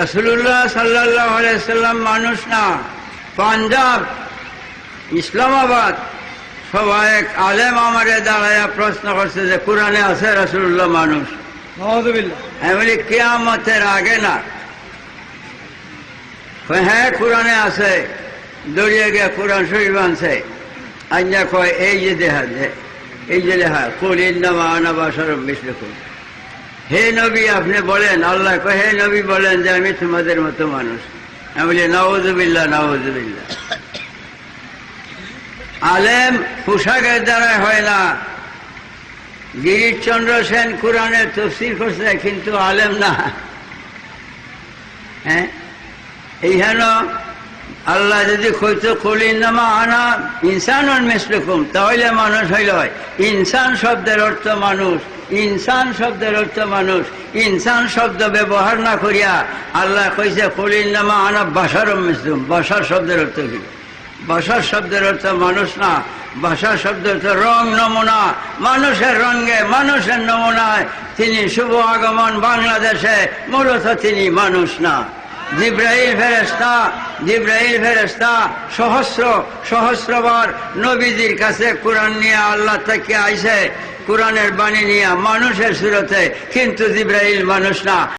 রসুল্লাহ সাল্লাহ সাল্লাম মানুষ না পাঞ্জাব ইসলামাবাদ। সবাই এক আলেম আমারে দাঁড়ায় প্রশ্ন করছে যে কোরআনে আছে রসুল্লাহ মানুষ? আমি বলি কেয়ামতের আগে না। হ্যাঁ কোরআনে আছে। দড়িয়ে গিয়ে কোরআন শরীফ আনছে। আজ্ঞা কয় এই যে দেহা যে এই যে লেখা কলির নামা আনাবা সরব বিশ্লেষণ হে নবী, আপনি বলেন, আল্লাহ হে নবী বলেন যে আমি তোমাদের মতো মানুষ। আমি বলি নওয়াজুবিল্লাহ নওয়াজুবিল্লাহ আলেম পোশাকের দ্বারা হয় না। গিরিশচন্দ্র সেন কোরআনের তফসির করছে, কিন্তু আলেম না। হ্যাঁ? এইখানে আল্লাহ যদি কইতো কলির নামা আনা ইনসান মিসলুকুম তাহলে মানুষ হইল হয়। ইনসান শব্দের অর্থ মানুষ, ইনসান শব্দের অর্থ মানুষ, ইনসান শব্দ ব্যবহার না করিয়া আল্লাহ কইছে কলির নামা আনা বাসার মিসলুম বাসার শব্দের অর্থ কি? বাসার শব্দের অর্থ মানুষ না ভাষা শব্দ অর্থ রং নমুনা, মানুষের রঙে, মানুষের নমুনায় তিনি শুভ আগমন বাংলাদেশে, মূলত তিনি মানুষ না। জিব্রাহিল ফেরেস্তা জিব্রাহিল ফেরেস্তা সহস্র, সহস্রবার নবীজির কাছে কোরআন নিয়ে আল্লাহ থেকে আইসে কোরআনের বাণী নিয়ে মানুষের সুরতে, কিন্তু জিব্রাহিল মানুষ না।